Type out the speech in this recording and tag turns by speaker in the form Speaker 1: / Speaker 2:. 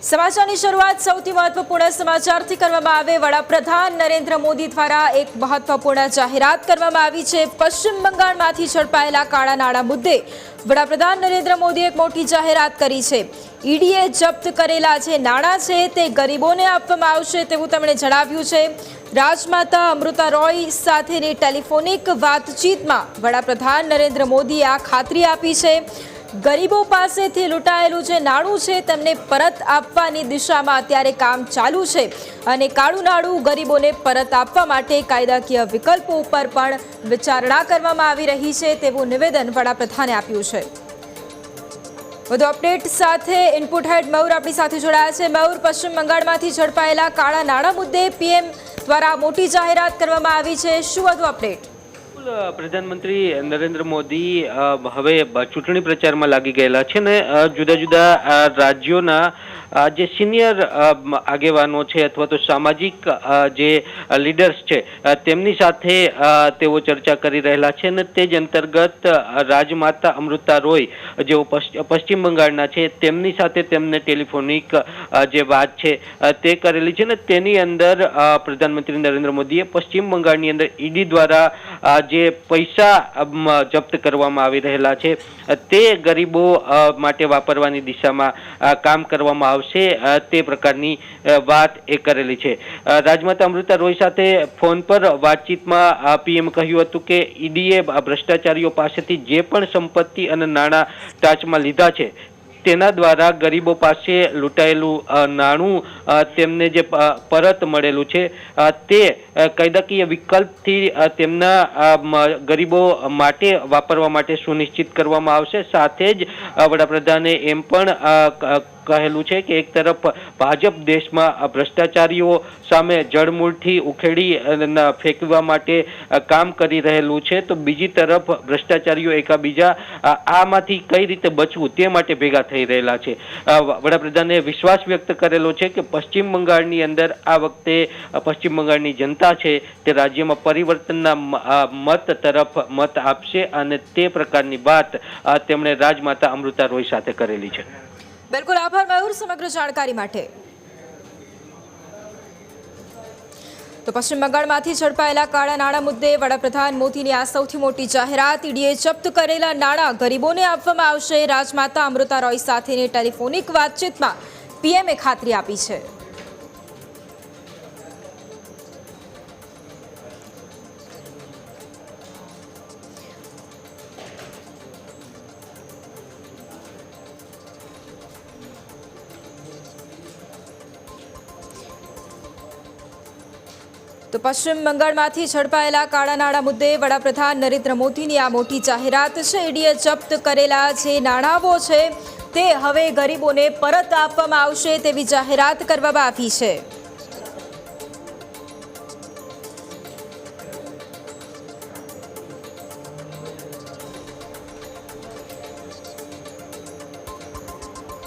Speaker 1: સમાચારની શરૂઆત સૌથી મહત્વપૂર્ણ સમાચારથી કરવામાં આવે. વડાપ્રધાન નરેન્દ્ર મોદી દ્વારા એક મહત્વપૂર્ણ જાહેરાત કરવામાં આવી છે. પશ્ચિમ બંગાળમાંથી ઝડપાયેલા કાળા નાણાં મુદ્દે વડાપ્રધાન નરેન્દ્ર મોદીએ એક મોટી જાહેરાત કરી છે. ઈડીએ જપ્ત કરેલા જે નાણાં છે તે ગરીબોને આપવામાં આવશે તેવું તેમણે જણાવ્યું છે. રાજમાતા અમૃતા રોય સાથેની ટેલિફોનિક વાતચીતમાં વડાપ્રધાન નરેન્દ્ર મોદીએ આ ખાતરી આપી છે. ગરીબો પાસેથી લૂંટાયેલું જે નાણું છે તેમને પરત આપવાની દિશામાં અત્યારે કામ ચાલુ છે. અને કાળું નાણું ગરીબોને પરત આપવા માટે કાયદાકીય વિકલ્પો ઉપર પણ વિચારણા કરવામાં આવી રહી છે તેવું નિવેદન વડાપ્રધાને આપ્યું છે. વધુ અપડેટ સાથે ઇનપુટ હેડ મયુર આપણી સાથે જોડાયા છે. મયુર, પશ્ચિમ બંગાળમાંથી ઝડપાયેલા કાળા નાણાં મુદ્દે પીએમ દ્વારા મોટી જાહેરાત કરવામાં આવી છે. શું વધુ અપડેટ?
Speaker 2: પ્રધાનમંત્રી નરેન્દ્ર મોદી હવે ચૂંટણી પ્રચારમાં લાગી ગયેલા છે ને જુદા જુદા રાજ્યોના જે સિનિયર આગેવાનો છે અથવા તો સામાજિક જે લીડર્સ છે તેમની સાથે તેઓ ચર્ચા કરી રહેલા છે ને તે જ અંતર્ગત રાજમાતા અમૃતા રોય, જેઓ પશ્ચિમ બંગાળના છે, તેમની સાથે તેમને ટેલિફોનિક જે વાત છે તે કરેલી છે ને તેની અંદર પ્રધાનમંત્રી નરેન્દ્ર મોદીએ પશ્ચિમ બંગાળની અંદર ઈડી દ્વારા જે પૈસા જપ્ત કરવામાં આવી રહેલા છે તે ગરીબો માટે વાપરવાની દિશામાં કામ કરવામાં આવશે તે પ્રકારની વાત એ કરેલી છે. રાજમાતા અમૃતા રોય સાથે ફોન પર વાતચીતમાં પીએમ કહ્યું હતું કે, ઈડીએ ભ્રષ્ટાચારીઓ પાસેથી જે પણ સંપત્તિ અને નાણાં ટાચમાં લીધા છે તેના દ્વારા ગરીબો પાસે લૂંટાયેલું નાણું તેમને જે પરત મળેલું છે તે કાયદાકીય વિકલ્પથી તેમના ગરીબો માટે વાપરવા માટે સુનિશ્ચિત કરવામાં આવશે. સાથે જ વડાપ્રધાને એમ પણ કહેલું છે કે એક તરફ ભાજપ દેશમાં ભ્રષ્ટાચારીઓ સામે જળમૂળથી ઉખેડી ફેંકવા માટે કામ કરી રહેલું છે, તો બીજી તરફ ભ્રષ્ટાચારીઓ એકાબીજા આમાંથી કઈ રીતે બચવું તે માટે ભેગા થઈ રહેલા છે. વડાપ્રધાને વિશ્વાસ વ્યક્ત કરેલો છે કે પશ્ચિમ બંગાળની અંદર આ વખતે પશ્ચિમ બંગાળની જનતા છે તે રાજ્યમાં પરિવર્તનના મત તરફ મત આપશે અને તે પ્રકારની વાત તેમણે રાજમાતા અમૃતા રોય સાથે કરેલી છે.
Speaker 1: બિલકુલ આભાર મયુર સમગ્ર જાણકારી માટે. તો પશ્ચિમ બંગાળમાંથી ઝડપાયેલા કાળા નાણાં મુદ્દે વડાપ્રધાન મોદીની આ સૌથી મોટી જાહેરાત, ઈડીએ જપ્ત કરેલા નાણાં ગરીબોને આપવામાં આવશે. રાજમાતા અમૃતા રોય સાથેની ટેલિફોનિક વાતચીતમાં પીએમએ ખાતરી આપી છે. તો પશ્ચિમ બંગાળમાંથી ઝડપાયેલા કાળા નાણાં મુદ્દે વડાપ્રધાન નરેન્દ્ર મોદીની આ મોટી જાહેરાત છે. ઈડીએ જપ્ત કરેલા જે નાણાંઓ છે, તે હવે ગરીબોને પરત આપવામાં આવશે તેવી જાહેરાત કરવામાં આવી છે.